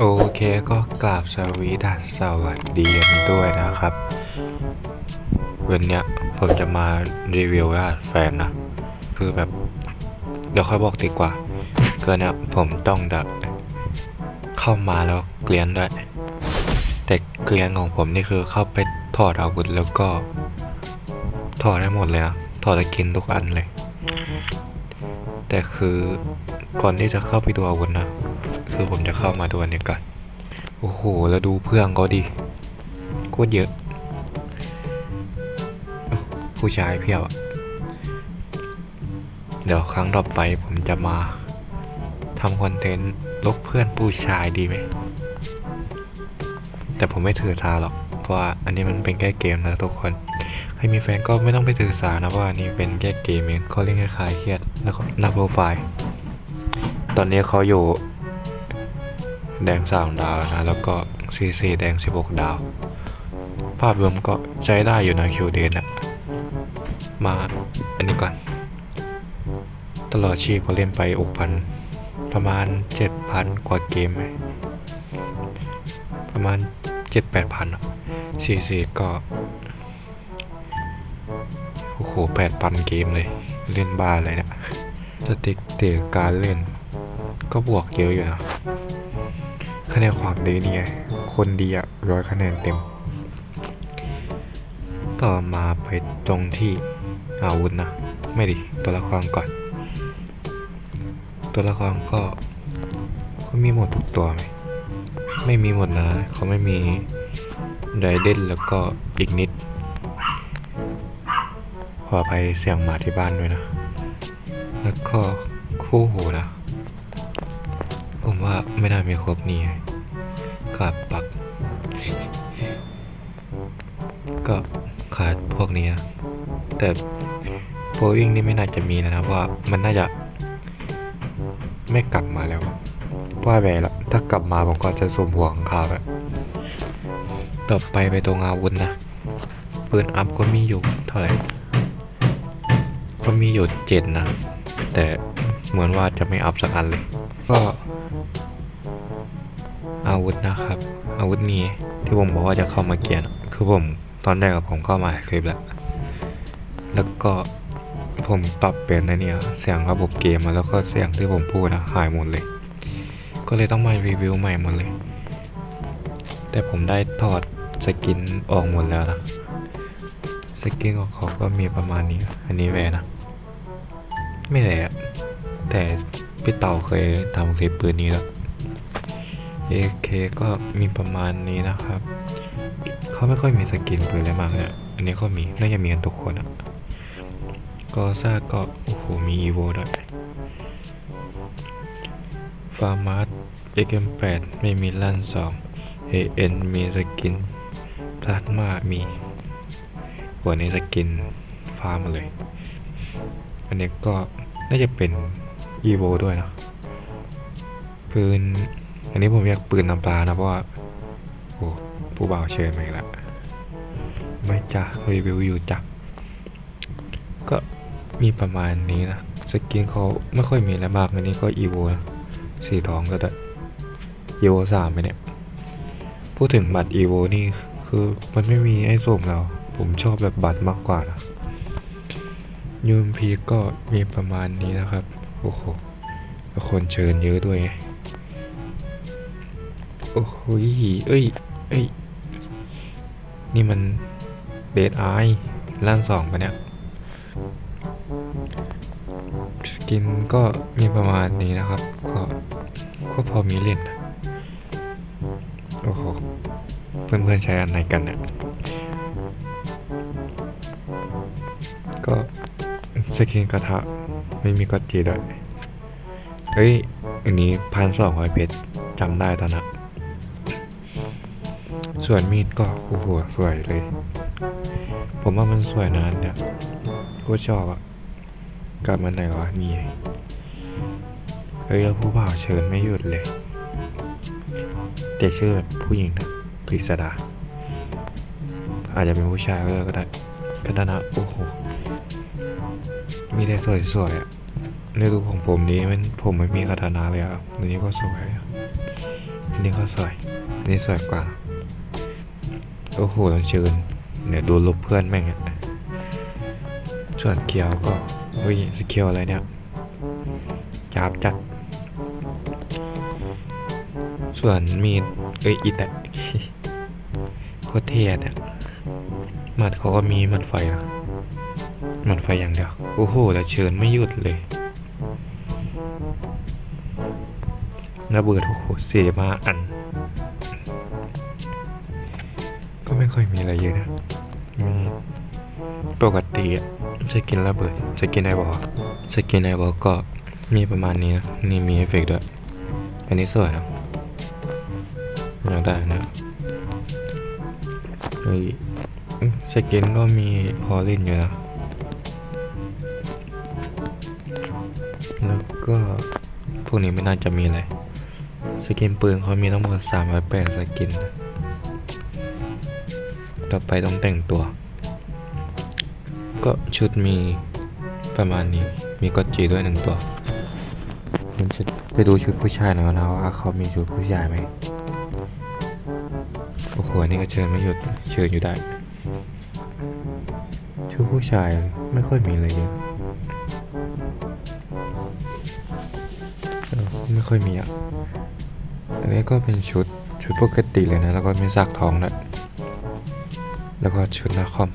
โอเคก็กราบสวีดัสสวัสดีกันด้วยนะครับ วันเนี้ยผมจะมารีวิวญาแฟนนะ คือแบบ เดี๋ยวค่อยบอกดีกว่าก็เนี้ยผมต้องแบบเข้ามาแล้วเกลียนด้วย แต่เกลียนของผมนี่คือเข้าไปถอดอาวุธแล้วก็ ถอดได้หมดเลยนะถอดสกินทุกอันเลย แต่คือก่อนที่จะเข้าไปดูอาวุธนะ คือผมจะเข้ามาดูอันนี้ก่อนโอ้โห แล้วดูเพื่อนเขาดิโคตรเยอะ ผู้ชายเพียบอะเดี๋ยวครั้งต่อไปผมจะมาทำคอนเทนต์ลบเพื่อนผู้ชายดีไหม แต่ผมไม่ถือสาหรอก เพราะว่าอันนี้มันเป็นแค่เกมนะทุกคน ใครมีแฟนก็ไม่ต้องไปถือสานะเพราะว่าอันนี้เป็นแค่เกมเองก็เล่นคล้ายเครียด แล้วก็น้าโปรไฟล์ ตอนนี้เขาอยู่ แดงสามดาวนะ แล้วก็ซีซีแดงสิบหกดาว ภาพรวมก็ใช้ได้อยู่นะคิวเดนอะมาอันนี้ก่อน ตลอดชีพเขาเล่นไปอกพันประมาณเจ็ดพันกว่าเกม ประมาณเจ็ดแปดพันซีซีก็โอ้โหแปดพันเกมเลย เล่นบ้าเลยเนะ สติ๊กเตะการเล่น ก็บวกเยอะอยู่นะคะแนนความดีนี่ไงคนดีอะร้อยคะแนนเต็ม ต่อมาไปตรงที่อาวุธนะ ไม่ดิตัวละครก่อน ตัวละครก็ก็มีหมดทุกตัวไหมไม่มีหมดนะเขาไม่มีไดเดนแล้วก็อีกนิด ขอไปเสียงหมาที่บ้านด้วยนะ แล้วก็คู่หูนะผมว่าไม่น่ามีครบนี่ขาดปัก ก็ขาดพวกนี้นะแต่โพวิ่งนี่ไม่น่าจะมีนะครับเพราะว่ามันน่าจะไม่กลับมาแล้วว่าไปแล้วถ้ากลับมาผมก็จะสวมหัวของขาแบบต่อไปไปตรงอาวุธนะปืนอัพก็มีอยู่เท่าไหร่ก็มีอยู่เจ็ดนะ แต่เหมือนว่าจะไม่อัพสักอันเลย ก็อาวุธนะครับ อาวุธนี้ที่ผมบอกว่าจะเข้ามาเกียร์คือผมตอนแรกอะผมเข้ามาคลิปแล้ว แล้วก็ผมปรับเปลี่ยนในเนี่ยเสียงระบบเกมมาแล้วก็เสียงที่ผมพูดอะหายหมดเลย ก็เลยต้องมารีวิวใหม่หมดเลย แต่ผมได้ถอดสกินออกหมดแล้วนะสกินของเขาก็มีประมาณนี้ อันนี้แวร์นะ ไม่แหละแต่พี่เต่าเคยทำคลิปปืนนี้แล้ว AK ก็มีประมาณนี้นะครับ เขาไม่ค่อยมีสกินปืนอะไรมากเนี่ย อันนี้ก็มี น่าจะมีกันทุกคนอะก็ซ่าก็ โอ้โห มีอีโวด้วยฟาร์มาร์ XM8 ไม่มีลั่น2 AN มีสกินพลาสมามีหัวในสกินฟาร์มเลย อันนี้ก็น่าจะเป็นอีโวด้วยนะปืนอันนี้ผมเรียกปืนน้ำปลานะเพราะว่าโอ้ผู้บ่าวเชิญมาอีกแล้วไม่จ้ะรีวิวอยู่จ้ะก็มีประมาณนี้นะสกินเขาไม่ค่อยมีอะไรมากอันนี้ก็อีโวสีทองก็ได้อีโวสามไปเนี่ยพูดถึงบัตรอีโวนี่คือมันไม่มีไอ้ส่งเรา ผมชอบแบบบัตรมากกว่านะ ยูมพีก็มีประมาณนี้นะครับ โอ้โหคนเชิญเยอะด้วย โอ้โหยเอ้ย เอ้ย นี่มันเดดไอล่างสองปะเนี่ย สกินก็มีประมาณนี้นะครับ ก็ก็พอมีเล่นนะโอ้โห เพื่อนๆใช้อันไหนกันเนี่ย สกินกระทะไม่มีก็จีด้วยเฮ้ย อันนี้พันสองร้อยเพชรจำได้ตอนนั้นส่วนมีดก็โอ้โหสวยเลย ผมว่ามันสวยนะอันเนี่ยก็ชอบอะกลับมาไหนวะนี่เฮ้ยแล้วผู้บ่าวเชิญไม่หยุดเลย แต่ชื่อแบบผู้หญิงนะกฤษดา อาจจะเป็นผู้ชายก็ได้ก็ได้นะโอ้โห มีแต่สวยๆอะในรูปของผมนี้มันผมไม่มีคาถานาเลยอะอันนี้ก็สวยอันนี้ก็สวยอันนี้สวยกว่า โอ้โหเราเชิญเดี๋ยวดูรูปเพื่อนแม่งอะส่วนเคียวก็เฮ้ยสเคียวอะไรเนี่ยจับจัด ส่วนมีดเอ้ยอีแต่โคตรเท่เนี่ยหมัดเขาก็มีหมัดไฟนะ หมัดไฟอย่างเดียว โอ้โห แล้วเชิญไม่หยุดเลยระเบิดโอ้โหเสียมาอัน ก็ไม่ค่อยมีอะไรเยอะนะ มีปกติอะกินระเบิดสกินไอบอลสกินไอบอลก็มีประมาณนี้นะ นี่มีเอฟเฟกต์ด้วย อันนี้สวยนะอยากได้นะเฮ้ยสกินก็มีพอเล่นอยู่นะ วกนี้ไม่น่าจะมีอะไร สกินปืนเขามีทั้งหมด308สกิน ต่อไปต้องแต่งตัว ก็ชุดมีประมาณนี้ มีก็จีด้วยหนึ่งตัวผมจะไปดูชุดผู้ชายหน่อยนะว่าเขามีชุดผู้ชายไหมโอ้โหนนี่ก็เชิญไม่หยุดเชิญอยู่ได้ชุดผู้ชายไม่ค่อยมีอะไรเยอะ ไม่ค่อยมีอะ อันนี้ก็เป็นชุดชุดปกติเลยนะ แล้วก็มีสักท้องด้วยแล้วก็ชุดนาคอม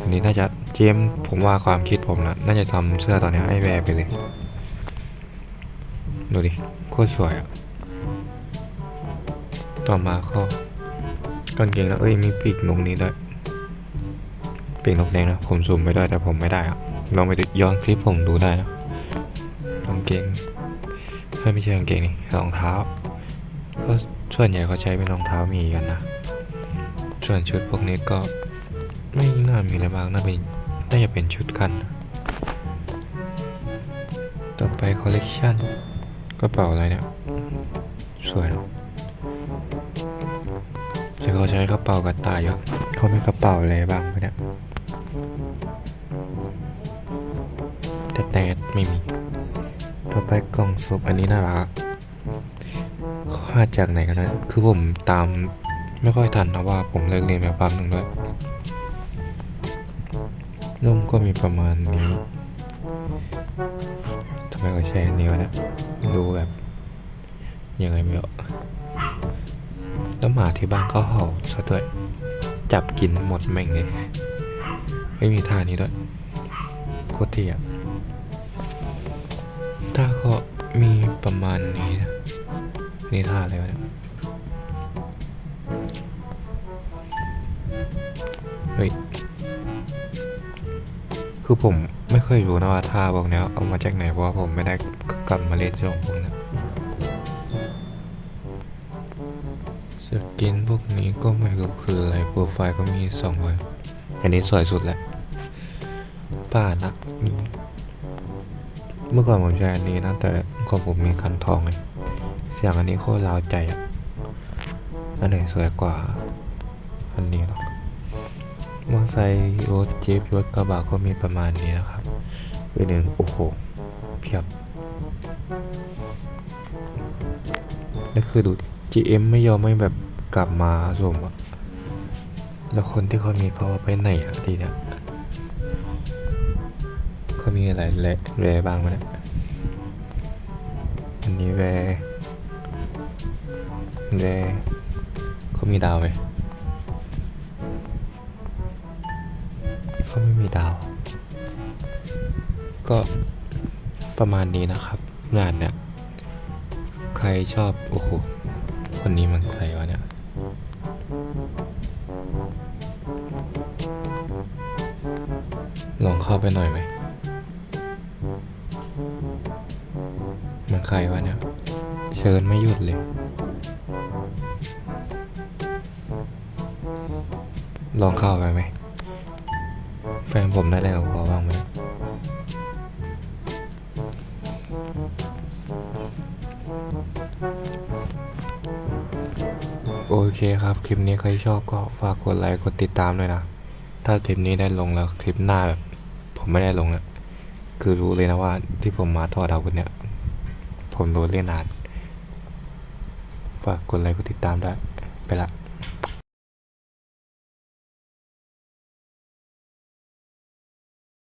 อันนี้น่าจะเจมผมว่าความคิดผมนะน่าจะทำเสื้อตอนนี้ให้แวร์ไปเลย ดูดิโคตรสวยอะต่อมาก็กางเกงแล้วเอ้ยมีปีกนกนี้ด้วยปีกนกแดงนะผมซูมไม่ได้แต่ผมไม่ได้อะลองไปย้อนคลิปผมดูได้นะ เกงเฮ้ยไม่ใช่กางเกงนี่รองเท้าก็ส่วนใหญ่เขาใช้เป็นรองเท้ามีกันนะ ส่วนชุดพวกนี้ก็ไม่น่ามีอะไรมากน่าเป็นน่าจะเป็นชุดกัน ต่อไปคอลเลกชันกระเป๋าอะไรเนี่ย สวยเนาะแต่เขาใช้กระเป๋ากระต่ายอยู่เขามีกระเป๋าอะไรบ้างเนี่ยแต่แต่ไม่มี ต่อไปกล่องศพอันนี้น่ารักเขาหาจากไหนกันนะ คือผมตามไม่ค่อยทันนะว่าผมเลิกเรียนแบบแป๊บหนึ่งด้วยร่มก็มีประมาณนี้ทำไมเขาใช้อันนี้วะเนี่ยดูแบบยังไงไม่รู้แล้วหมาที่บ้านก็เห่าซะด้วย จับกินหมดแม่งเลย ไม่มีท่านี้ด้วยโคตรเที่อะ ท่าก็มีประมาณนี้นะนี่ท่าอะไรวะเนี่ยเฮ้ย คือผมไม่เคยรู้นะว่าท่าพวกเนี้ยเอามาจากไหนเพราะว่าผมไม่ได้กลับมาเล่นช่วงพวกนี้สกินพวกนี้ก็ไม่รู้คืออะไรโปรไฟล์ก็มีสองวันอันนี้สวยสุดแหละป้านักนี่ มื่อก่อนผมใช้อันนี้นะแต่ของผมมีคันทองไงเสียงอันนี้โคตรล้าวใจอะอันไหนสวยกว่า อันนี้เนาะมอไซค์รถเจี๊ยบรถกระบะก็มีประมาณนี้นะครับคือหนึ่งโอ้โหเพียบแล้วคือดู GM ไม่ยอมไม่แบบกลับมาสมอะแล้วคนที่เขามีเขาเอาไปไหนอะทีเนี้ย เขามีอะไรแลแรบ้างไหมเนี่ยอันนี้แรแรเขามีดาวไหมเขาไม่มีดาว ก็ประมาณนี้นะครับงานเนี่ยใครชอบ โอ้โห คนนี้มันใครวะเนี่ยลองเข้าไปหน่อยไหม ใครวะเนี่ย เชิญไม่หยุดเลย ลองเข้าไปไหม แฟนผมได้อะไรกับเขาบ้างไหมโอเคครับ คลิปนี้ใครชอบก็ฝากกดไลค์กดติดตามด้วยนะ ถ้าคลิปนี้ได้ลงแล้วคลิปหน้าแบบ ผมไม่ได้ลงอะคือรู้เลยนะว่าที่ผมมาทอดเอาคนเนี้ย ผมโดนเล่นนาน ฝากกดไลค์กดติดตามด้วย ไปละ